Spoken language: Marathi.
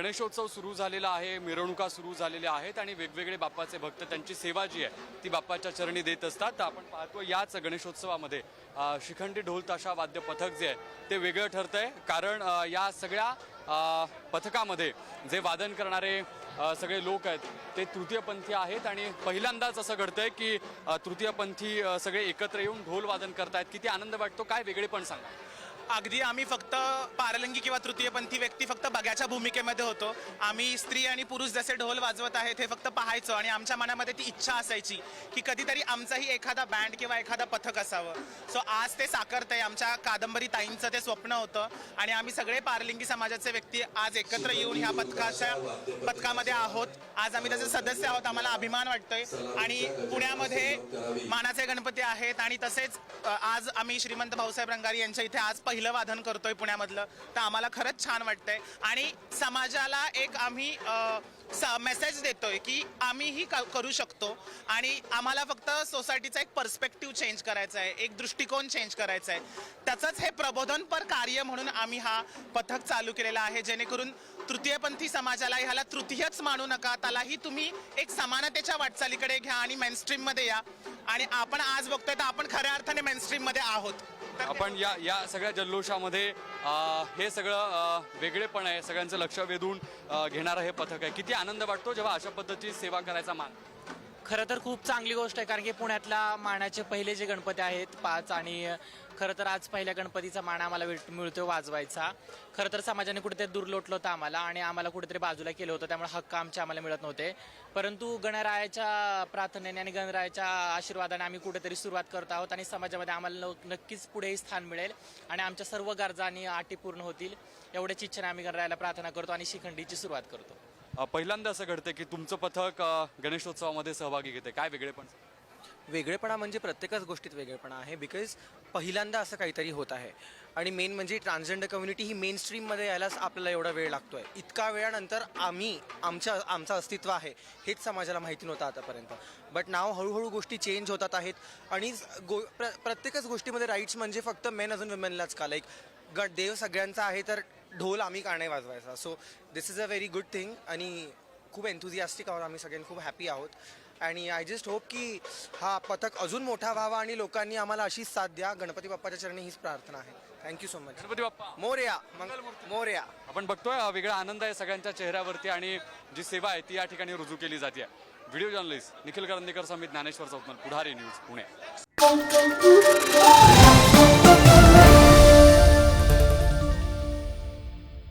गणेशोत्सव सुरू झालेला आहे मिरवणुका सुरू झालेल्या आहेत आणि वेगवेगळे बाप्पाचे भक्त त्यांची सेवा जी आहे ती बाप्पाच्या चरणी देत असतात. तर आपण पाहतो याच गणेशोत्सवामध्ये शिखंडी ढोल ताशा वाद्य पथक जे आहे ते वेगळं ठरतंय. कारण या सगळ्या पथकामध्ये जे वादन करणारे सगळे लोक आहेत ते तृतीयपंथी आहेत आणि पहिल्यांदाच असं घडतंय की तृतीयपंथी सगळे एकत्र येऊन ढोल वादन करतायत. किती आनंद वाटतो? काय वेगळेपण सांगा. अगदी आम्ही फक्त पारलंगी किंवा तृतीयपंथी व्यक्ती फक्त बघ्याच्या भूमिकेमध्ये होतो. आम्ही स्त्री आणि पुरुष जसे ढोल वाजवत आहेत हे फक्त पाहायचो आणि आमच्या मनामध्ये ती इच्छा असायची की कधीतरी आमचाही एखादा बँड किंवा एखादा पथक असावं. सो आज ते साकारतंय आमच्या कादंबरी ताईंचं ते स्वप्न होतं आणि आम्ही सगळे पारलिंगी समाजाचे व्यक्ती आज एकत्र येऊन ह्या पथकाच्या पथकामध्ये आहोत. आज आम्ही त्याचे सदस्य आहोत आम्हाला अभिमान वाटतोय आणि पुण्यामध्ये मानाचे गणपती आहेत आणि तसेच आज आम्ही श्रीमंत भाऊसाहेब रंगारी यांच्या इथे आज पहिलं वादन करतोय पुण्यामधलं तर आम्हाला खरंच छान वाटतंय. आणि समाजाला एक आम्ही मेसेज देतोय की आम्हीही करू शकतो. आणि आम्हाला फक्त सोसायटीचा एक पर्स्पेक्टिव्ह चेंज करायचा आहे एक दृष्टिकोन चेंज करायचा आहे त्याचंच हे प्रबोधनपर कार्य म्हणून आम्ही हा पथक चालू केलेला आहे. जेणेकरून तृतीयपंथी समाजाला ह्याला तृतीयच मानू नका त्यालाही तुम्ही एक समानतेच्या वाटचालीकडे घ्या आणि मेनस्ट्रीममध्ये या. आणि आपण आज बघतोय तर आपण खऱ्या अर्थाने मेनस्ट्रीममध्ये आहोत. आपण या या सगळ्या जल्लोषामध्ये हे सगळं वेगळेपण आहे सगळ्यांचं लक्ष वेधून घेणारं हे पथक आहे. किती आनंद वाटतो जेव्हा अशा पद्धतीची सेवा करायचा मान. खरं तर खूप चांगली गोष्ट आहे कारण की पुण्यातला मानाचे पहिले जे गणपती आहेत पाच आणि खरं तर आज पहिल्या गणपतीचा मान आम्हाला भेट- मिळतोय वाजवायचा. खरं तर समाजाने कुठेतरी दूर लोटलं होतं आम्हाला आणि आम्हाला कुठेतरी बाजूला केलं होतं त्यामुळे हक्क आमचे आम्हाला मिळत नव्हते. परंतु गणरायाच्या प्रार्थनेने आणि गणरायाच्या आशीर्वादाने आम्ही कुठेतरी सुरुवात करत आहोत आणि समाजामध्ये आम्हाला न- नक्कीच पुढेही स्थान मिळेल आणि आमच्या सर्व गरजा आणि अटी पूर्ण होतील. एवढ्याच इच्छेने आम्ही गणरायाला प्रार्थना करतो आणि शिखंडीची सुरुवात करतो. पहिल्यांदा असं घडतं की तुमचं पथक गणेशोत्सवामध्ये सहभागी घेते. काय वेगळेपण वेगळेपणा म्हणजे प्रत्येकच गोष्टीत वेगळेपणा आहे बिकॉज पहिल्यांदा असं काहीतरी होत आहे. आणि मेन म्हणजे ट्रान्सजेंडर कम्युनिटी ही मेन स्ट्रीममध्ये यायलाच आपल्याला एवढा वेळ लागतो आहे इतका वेळानंतर आम्ही आमच्या आमचं अस्तित्व आहे हेच समाजाला माहिती नव्हतं आतापर्यंत. बट नाव हळूहळू गोष्टी चेंज होतात आहेत. आणि गो प्र प्रत्येकच गोष्टीमध्ये राईट्स म्हणजे फक्त मेन अजून वुमेनलाच का? लाईक ग देव सगळ्यांचा आहे तर ढोल आम्ही का नाही वाजवायचा. So this is a very good thing आणि खूप एन्थुझियास्टिक आहोत आम्ही सगळ्यांनी खूप हॅपी आहोत. आणि आय जस्ट होप की हा पथक अजून मोठा व्हावा आणि लोकांनी आम्हाला अशीच साथ द्या. गणपती बाप्पाच्या चरणी हीच प्रार्थना आहे. Thank you so much Ganpati Bappa. Morya मंगल मोर्या. आपण बघतोय अ, वेगळा आनंद आहे सगळ्यांच्या चेहऱ्यावरती आणि जी सेवा आहे ती या ठिकाणी रुजू केली जाते. Video journalist Nikhil Karandikar Samit Dnyaneshwar Chautmal Pudhari news Pune.